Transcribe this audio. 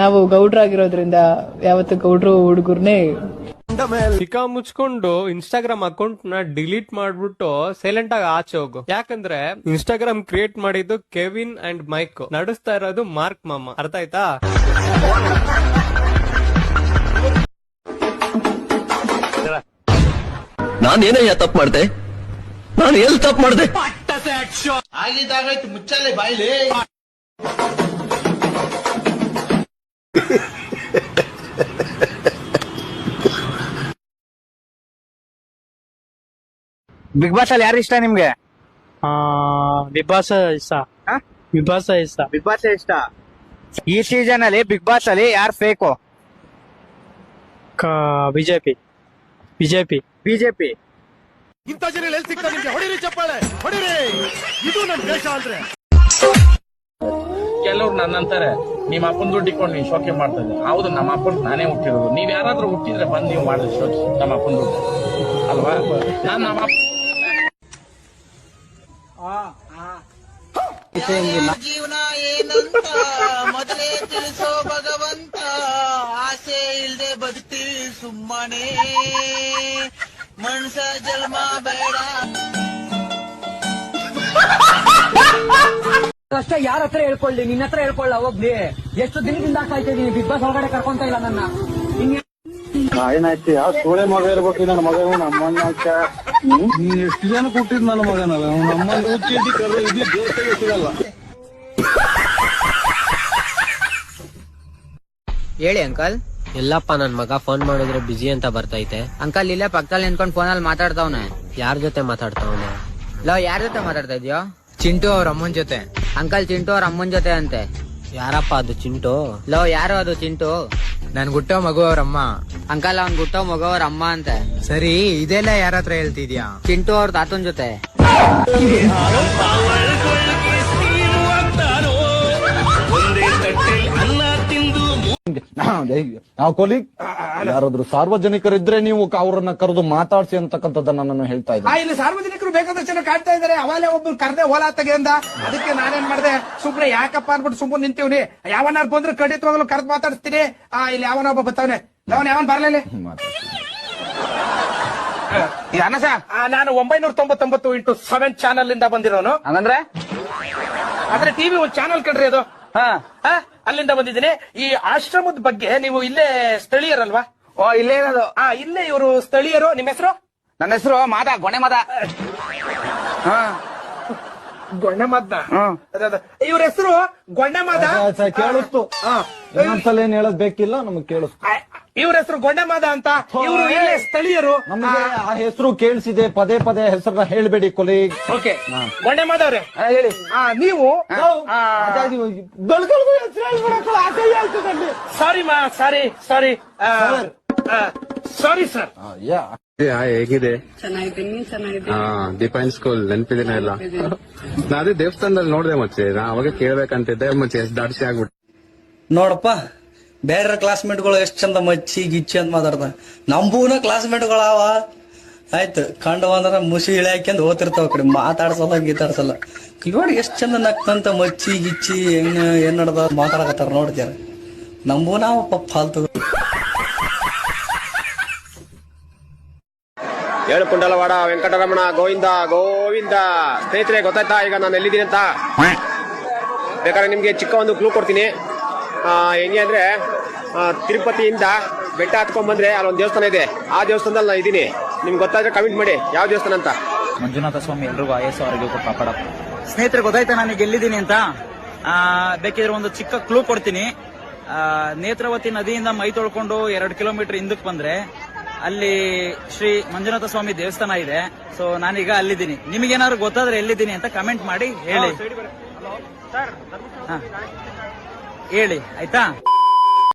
ನಾವು ಗೌಡ್ರಾಗಿರೋದ್ರಿಂದ ಯಾವತ್ತು ಗೌಡ್ರು ಹುಡುಗರ್ನೇ ಚಿಕ್ಕ ಮುಚ್ಕೊಂಡು ಇನ್ಸ್ಟಾಗ್ರಾಮ್ ಅಕೌಂಟ್ನ ಡಿಲೀಟ್ ಮಾಡ್ಬಿಟ್ಟು ಸೈಲೆಂಟ್ ಆಗಿ ಆಚೆ ಹೋಗು. ಯಾಕಂದ್ರೆ ಇನ್ಸ್ಟಾಗ್ರಾಮ್ ಕ್ರಿಯೇಟ್ ಮಾಡಿದ್ದು ಕೆವಿನ್ ಅಂಡ್ ಮೈಕ್ ನಡೆಸ್ತಾ ಇರೋದು ಮಾರ್ಕ್ ಮಾಮ. ಅರ್ಥ ಆಯ್ತಾ? ನಾನೇನಯ್ಯ ತಪ್ಪು ಮಾಡ್ದೆ? ನಾನು ಎಲ್ಲಿ ತಪ್ಪು ಮಾಡ್ದೆ? ಆಗಿದ್ದಾಗಾಯ್ತು ಮುಚ್ಚಲ್ಲೇ ಬಾಯ್ಲಿ. ಬಿಗ್ ಬಾಸ್ ಅಲ್ಲಿ ಯಾರು ಇಷ್ಟ ನಿಮ್ಗೆ? ಬಿಗ್ ಬಾಸ್ ಇಷ್ಟ. ಹಾ? ಬಿಗ್ ಬಾಸ್ ಇಷ್ಟ. ಬಿಗ್ ಬಾಸ್ ಇಷ್ಟ. ಈ ಸೀಸನ್ ಅಲ್ಲಿ ಬಿಗ್ ಬಾಸ್ ಅಲ್ಲಿ ಯಾರು ಫೇಕು ಬಿಜೆಪಿ ಬಿಜೆಪಿ ಬಿಜೆಪಿ ಕೆಲವ್ರು ನನ್ನಂತಾರೆ ನಿಮ್ಮ ಅಪ್ಪನ ದುಡ್ಡು ಇಟ್ಕೊಂಡು ನೀವು ಶೋಕೆ ಮಾಡ್ತಾ ಇದ್ದೀನಿ ಹೌದು ನಮ್ಮ ಅಪ್ಪನ ನಾನೇ ಹುಟ್ಟಿರೋದು. ನೀವ್ ಯಾರಾದ್ರೂ ಹುಟ್ಟಿದ್ರೆ ಬಂದು ನೀವು ಮಾಡಿದ್ರೆ ಶೋಕಿ ನಮ್ಮ ಅಪ್ಪನ ದುಡ್ಡು. ಅಲ್ವಾ? ನಾನು ನಮ್ಮ ಅಪ್ಪ ಜೀವನ ಏನಂತ? ಮೊದಲೇ ತಿಳಿಸೋ ಭಗವಂತ. ಆಸೆ ಇಲ್ದೆ ಬದುಕ್ತೀವಿ ಸುಮ್ಮನೆ. ಮನ್ಸ ಜನ್ಮ ಬೇಡ. ಕಷ್ಟ ಯಾರ ಹತ್ರ ಹೇಳ್ಕೊಳ್ಳಿ ನಿನ್ನ ಹತ್ರ ಹೇಳ್ಕೊಳ್ಳ ಹೋಗ್ಲಿ. ಎಷ್ಟು ದಿನದಿಂದ ಕಾಯ್ತಾ ಇದೀನಿ ಬಿಗ್ ಬಾಸ್ ಒಳಗಡೆ ಕರ್ಕೊಂತ ಇಲ್ಲ ನನ್ನ. ಏನಾಯ್ತು? ಯಾವ ಸೋಳೆ ಮಗ ಇರ್ಬೇಕು ನನ್ನ ಮಗ ನಮ್ಮನ್ನ ನೀನ್ ಎಷ್ಟು ಜನ ಕೊಟ್ಟಿದ್ ನನ್ನ ಮಗನಲ್ಲ ನಮ್ಮನ್ನ ಇದು ಸಿಗಲ್ಲ ಹೇಳಿ ಅಂಕಲ್. ಎಲ್ಲಪ್ಪ ನನ್ ಮಗ ಫೋನ್ ಮಾಡಿದ್ರೆ ಬಿಜಿ ಅಂತ ಬರ್ತೈತೆ. ಅಂಕಲ್ ಇಲ್ಲೇ ಪಕ್ಕದಲ್ಲಿ ನಿಂತ್ಕೊಂಡು ಫೋನಲ್ಲಿ ಮಾತಾಡ್ತಾವ್ನೆ. ಯಾರ ಜೊತೆ ಮಾತಾಡ್ತಾವ್ನೆ? ಲೋ ಯಾರ ಜೊತೆ ಮಾತಾಡ್ತಾ ಇದ್ಯೋ? ಚಿಂಟು ಅವ್ರ ಅಮ್ಮನ್ ಜೊತೆ. ಅಂಕಲ್ ಚಿಂಟು ಅವ್ರ ಅಮ್ಮನ್ ಜೊತೆ ಅಂತೆ. ಯಾರಪ್ಪ ಅದು ಚಿಂಟು? ಲೋ ಯಾರು ಅದು ಚಿಂಟು? ನನ್ ಗುಟ್ಟೋ ಮಗು ಅಮ್ಮ. ಅಂಕಲ್ ಅವ್ನ್ ಗುಟ್ಟೋ ಮಗ ಅವ್ರ ಅಮ್ಮ ಅಂತೆ. ಸರಿ ಇದೆಲ್ಲ ಯಾರತ್ರ ಹೇಳ್ತಿದ್ಯಾ? ಚಿಂಟು ಅವ್ರ ತಾತನ್ ಜೊತೆ. ನಾವು ಕೊಲಿಗ್ ಯಾರಾದ್ರೂ ಸಾರ್ವಜನಿಕರಿದ್ರೆ ನೀವು ಅವರನ್ನ ಕರೆದು ಮಾತಾಡ್ಸಿ ಅಂತಕ್ಕಂಥದ್ದನ್ನ ನಾನು ಹೇಳ್ತಾ ಇದ್ದೀನಿ. ಇಲ್ಲಿ ಸಾರ್ವಜನಿಕರು ಬೇಕಾದಷ್ಟು ಜನ ಕಾಡ್ತಾ ಇದಾರೆ ಅವಾಲೆ ಒಬ್ಬ ಕರ್ದೆ ಓಲಾ ತೆಗೆಂದ ಅದಕ್ಕೆ ನಾನೇನ್ ಮಾಡಿದೆ? ಸುಮ್ನೆ ಯಾಕಪ್ಪ ಅನ್ಬಿಟ್ಟು ಸುಮ್ಮನೆ ನಿಂತೀವ್ನಿ. ಯಾವನಾರು ಬಂದ್ರೆ ಖಂಡಿತವಾಗ್ಲೂ ಕರೆದು ಮಾತಾಡ್ತೀನಿ ಆ ಇಲ್ಲಿ ಯಾವನ ಒಬ್ಬ ಬರ್ತಾವನೆ ಅವನ್ ಯಾವನ್ ಬರ್ಲಿಲ್ಲ ಅನಸ. ನಾನು ಒಂಬೈನೂರ ತೊಂಬತ್ತೊಂಬತ್ತು ಇಂಟು ಸೆವೆನ್ ಚಾನಲ್ ಇಂದ ಬಂದಿರೋನು. ಹಂಗಂದ್ರೆ? ಆದ್ರೆ ಟಿವಿ ಒಂದ್ ಚಾನಲ್ ಕಣ್ರಿ ಅದು? ಹಾ. ಆ, ಅಲ್ಲಿಂದ ಬಂದಿದ್ದೀನಿ. ಈ ಆಶ್ರಮದ ಬಗ್ಗೆ ನೀವು ಇಲ್ಲೇ ಸ್ಥಳೀಯರಲ್ವಾ? ಓ ಇಲ್ಲೇ ಹಾ ಆ ಇಲ್ಲೇ ಇವರು ಸ್ಥಳೀಯರು ನಿಮ್ಮ ಹೆಸರು? ನನ್ನ ಹೆಸರು ಮಾದ ಗೊಣೆ ಮಾದ ಹಾ. ಗೊಣ್ಣೆ ಮಾದ್ನ ಹ್ಮ್. ಇವ್ರ ಹೆಸರು ಗೊಣ್ಣೆ ಮಾದ ಕೇಳಿಸ್ತು. ಹಾ. ಇನ್ನೊಂದ್ಸಲ ಏನ್ ಹೇಳದ್ ಬೇಕಿಲ್ಲ ನಮಗ್ ಕೇಳಿಸ್ತು. ಆ, ಇವ್ರ ಹೆಸರು ಗೊಂಡೆಮಾದ ಮಾದ ಅಂತ ಇವರು ಇಲ್ಲೇ ಸ್ಥಳೀಯರು. ನಮಗೆ ಆ ಹೆಸರು ಕೇಳಿಸಿದೆ ಪದೇ ಪದೇ ಹೆಸರನ್ನ ಹೇಳ್ಬೇಡಿ ಕೊಲೀಗ್ ಓಕೆ. ಗೊಂಡೆಮಾದ ಹೇಳಿ. ಆ, ನೀವು ಸಾರಿ ಮಾ ಸಾರಿ ಸಾರಿ ಸಾರಿ ಸರ್ ಹೇಗಿದೆ? ಹಾ ದೀಪಾಯನ್ ಸ್ಕೂಲ್ ನೆನಪಿದಿನ ಇಲ್ಲ ನಾ ಅದೇ ದೇವಸ್ಥಾನದಲ್ಲಿ ನೋಡಿದೆ ಮತ್ತೆ ನಾ ಅವಾಗ ಕೇಳ್ಬೇಕಂತಿದ್ದೆ ಮಚ್ಚೆ ಎಷ್ಟ್ ದಾಡ್ಸಿ ಆಗ್ಬಿಟ್ಟು ನೋಡಪ್ಪ ಬೇರೆ ಕ್ಲಾಸ್ಮೇಟ್ಗಳು ಎಷ್ಟು ಚಂದ ಮಚ್ಚಿ ಗಿಚ್ಚಿ ಅಂತ ಮಾತಾಡ್ತಾನೆ ನಂಬೂನ ಕ್ಲಾಸ್ಮೇಟ್ಗಳು ಅವ ಆಯ್ತು, ಕಂಡು ಅಂದ್ರೆ ಮುಸಿ ಇಳಿ ಹಾಕ್ಯಂದ್ ಓದ್ತಿರ್ತಾವ ಕಡೆ. ಮಾತಾಡ್ಸಲ್ಲ ಗೀತಾಡ್ಸಲ್ಲ. ನೋಡಿ ಎಷ್ಟು ಚಂದ ನಕ್ಕಂತ ಮಚ್ಚಿ ಗಿಚ್ಚಿ ಹೆಂಗ ಏನ್ ನಡ್ದ ಮಾತಾಡಕತ್ತಾರ ನೋಡ್ತೀರ. ನಂಬೂನ ಪಪ್ಪ ಫಾಲ್ತು ಹೇಳು ಕುಂಡಲವಾಡ, ವೆಂಕಟರಮಣ, ಗೋವಿಂದ ಗೋವಿಂದ. ಸ್ನೇಹಿತರೆ, ಗೊತ್ತಾಯ್ತಾ? ಈಗ ನಾನು ಎಲ್ಲಿದ್ದೀನಿ ಅಂತ? ಬೇಕಾದ್ರೆ ನಿಮ್ಗೆ ಚಿಕ್ಕ ಒಂದು ಕ್ಲೂ ಕೊಡ್ತೀನಿ. ಹೆಂಗೆ ಅಂದರೆ ತಿರುಪತಿಯಿಂದ ಬೆಟ್ಟ ಹತ್ಕೊಂಡ್ಬಂದ್ರೆ ಅಲ್ಲೊಂದು ದೇವಸ್ಥಾನ ಇದೆ. ಆ ದೇವಸ್ಥಾನದಲ್ಲಿ ನಾನು ಇದ್ದೀನಿ. ನಿಮ್ಗೆ ಗೊತ್ತಾದ್ರೆ ಕಮೆಂಟ್ ಮಾಡಿ. ಯಾವ ದೇವಸ್ಥಾನ ಅಂತ? ಮಂಜುನಾಥ ಸ್ವಾಮಿ ಎಲ್ರಿಗೂ ಆಯಸ್ಸು ಅವರಿಗೆ ಕಾಪಾಡಪ್ಪ. ಸ್ನೇಹಿತರೆ ಗೊತ್ತಾಯ್ತಾ ನಾನು ಗೆಲ್ಲಿದ್ದೀನಿ ಎಲ್ಲಿದ್ದೀನಿ ಅಂತ? ಬೇಕಿದ್ರೆ ಒಂದು ಚಿಕ್ಕ ಕ್ಲೂ ಕೊಡ್ತೀನಿ. ಆ, ನೇತ್ರಾವತಿ ನದಿಯಿಂದ ಮೈ ತೊಳ್ಕೊಂಡು ಎರಡು ಕಿಲೋಮೀಟರ್ ಹಿಂದಕ್ಕೆ ಬಂದ್ರೆ ಅಲ್ಲಿ ಶ್ರೀ ಮಂಜುನಾಥ ಸ್ವಾಮಿ ದೇವಸ್ಥಾನ ಇದೆ. ಸೊ ನಾನೀಗ ಅಲ್ಲಿದ್ದೀನಿ. ನಿಮಗೇನಾದ್ರು ಗೊತ್ತಾದ್ರೆ ಎಲ್ಲಿದ್ದೀನಿ ಅಂತ ಕಮೆಂಟ್ ಮಾಡಿ ಹೇಳಿ. ಹಾ. ಹೇಳಿ ಆಯ್ತಾ?